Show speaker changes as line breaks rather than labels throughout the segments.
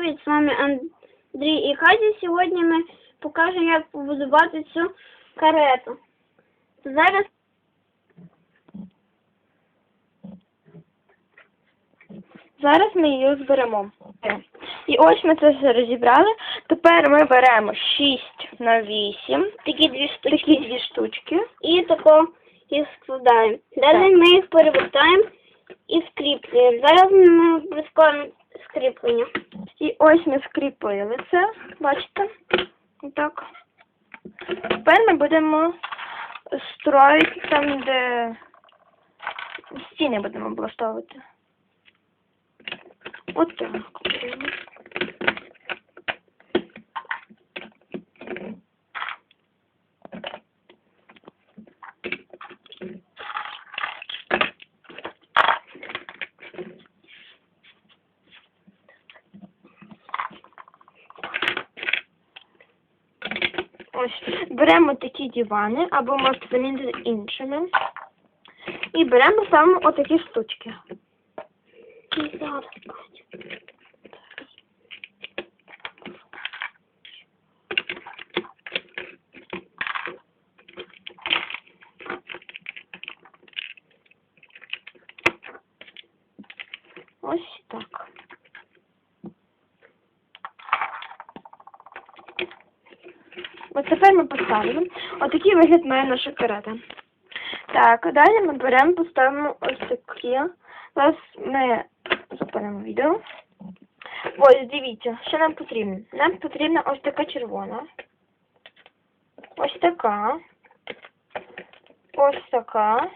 Привіт, з вами Андрій і Катя. Сьогодні ми покажемо, як побудувати цю карету. Зараз
Зараз ми її зберемо. І ось ми це все розібрали. Тепер ми беремо 6 на 8.
такі дві штучки.
Такі дві штучки.
І тако їх складаємо. Далі ми їх перевертаємо і скріплюємо. Зараз ми прискоримо скріплення.
І ось ми скріпили це. Бачите? Отак. Тепер ми будемо строїти там, де стіни будемо облаштовувати. Отак. Ось беремо такі дивани, або можете замінити іншими. І беремо саме отакі штучки.
Зараз.
Ось так. От тепер ми поставимо. Отакий вигляд має наша карета. Так, далі ми беремо, поставимо ось такі. Зараз ми зупинимо відео. Ось, дивіться, що нам потрібно. Нам потрібна ось така червона. Ось така. Ось така.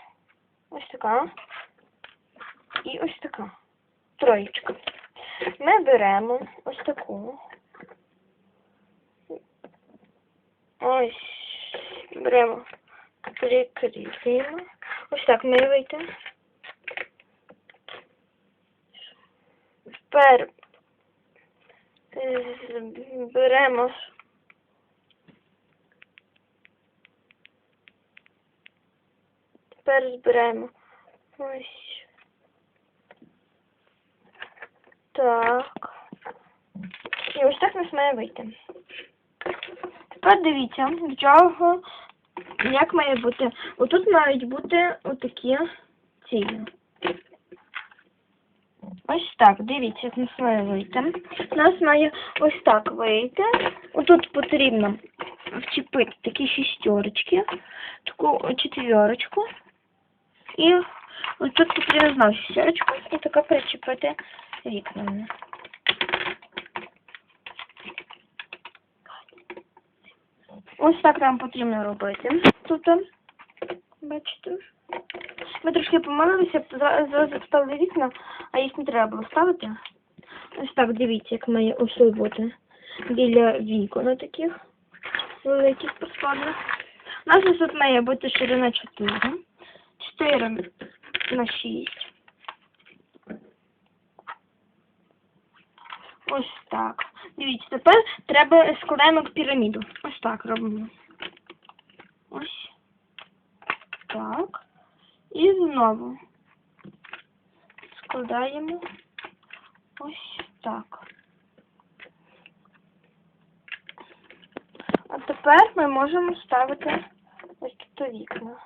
Ось така. І ось така. Троєчка. Ми беремо ось таку. Ось. Беремо. Прикріплюємо. Ось так має вийти. Тепер е, беремо тепер зберемо ось так. І ось так нас має вийти. Тепер дивіться, до чого, як має бути. Отут мають бути отакі ці. Ось так, дивіться, як нас має вийти. У нас має ось так вийти. Отут потрібно вчепити такі шістерочки, таку четверочку. І ось тут потрібно знову шістерочку і таке причепити вікнами. Ось так нам потрібно робити. Тут, бачите, ми трошки помилилися, зразу вставили вікна, а їх не треба було ставити. Ось так, дивіться, як має ось бути біля вікон таких великих посадних. У нас ось тут має бути ширина 4. 4 на 6. Ось так. Дивіться, тепер треба складаємо піраміду. Ось так робимо. Ось. Так. І знову складаємо ось так. А тепер ми можемо ставити ось тут вікна.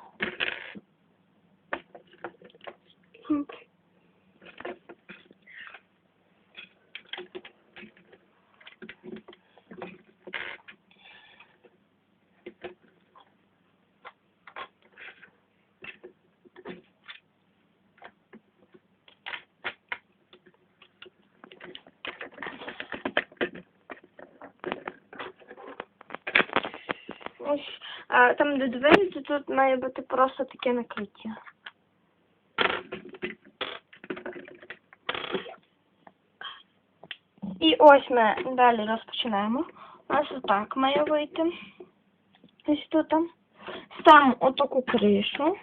Ось а, там, де двері, то тут має бути просто таке накриття. І ось ми далі розпочинаємо. У нас отак має вийти. Ось тут. Ставимо отаку кришу.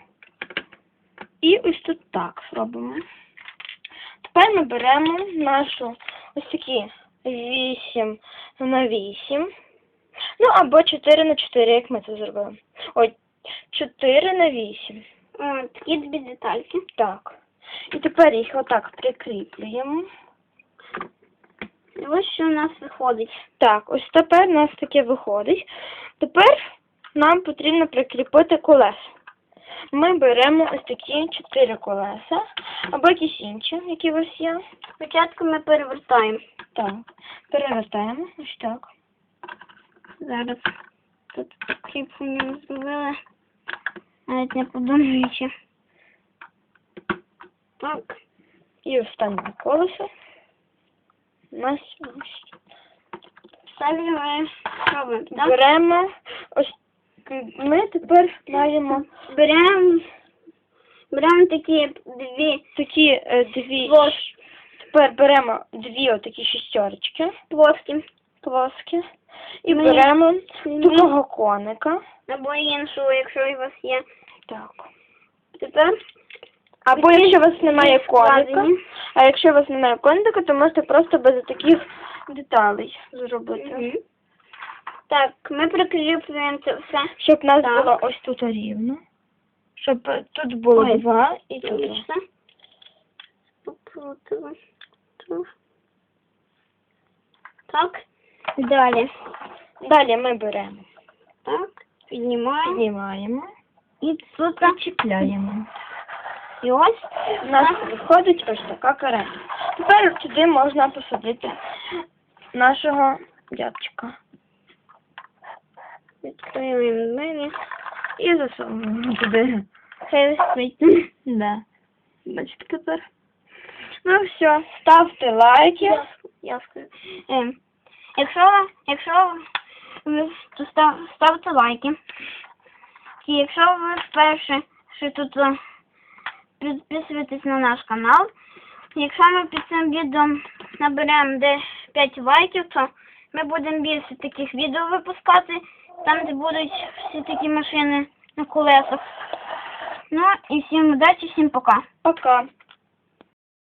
І ось тут так робимо. Тепер ми беремо нашу ось такі 8 на 8. Ну, або 4 на 4, як ми це зробили. Ой, 4 на 8.
О, такі дві детальки.
Так. І тепер їх отак прикріплюємо.
І ось що у нас виходить.
Так, ось тепер у нас таке виходить. Тепер нам потрібно прикріпити колеса. Ми беремо ось такі чотири колеса, або якісь інші, які у вас є.
Спочатку ми перевертаємо.
Так, перевертаємо ось так.
Зараз тут кріплення зробили. Навіть не подумаючи. Так.
І останнє колесо. У нас ось.
Далі ми робимо, так?
беремо ось ми тепер маємо
Беремо, беремо такі дві
такі е, дві.
плос-
Тепер беремо дві отакі шістерочки
плоскі.
плоскі і
Ми-
беремо такого коника.
Або іншого, якщо у вас є.
Так.
Тепер
Або якщо у вас немає коника, а якщо у вас немає коника, то можете просто без таких деталей зробити.
Мгм. Так, ми прикріплюємо це все.
Щоб у нас
Так.
було ось тут рівно. Щоб тут було
Ой,
два і тут.
Більше. Так. Далі.
Далі ми беремо,
Так. Піднімаємо.
піднімаємо
І тут
чіпляємо.
і ось.
У нас виходить ось така карета. Тепер туди можна посадити нашого дядчика.
Відкриємо двері.
І засовуємо туди.
Хай висить.
Да. Бачите тепер. Ну все, ставте лайки.
Я скажу. Якщо, якщо ви став, ставте лайки. І якщо ви вперше що тут е, підписуєтесь на наш канал, якщо ми під цим відео наберемо десь 5 лайків, то ми будемо більше таких відео випускати, там де будуть всі такі машини на колесах. Ну і всім удачі, всім пока.
Пока.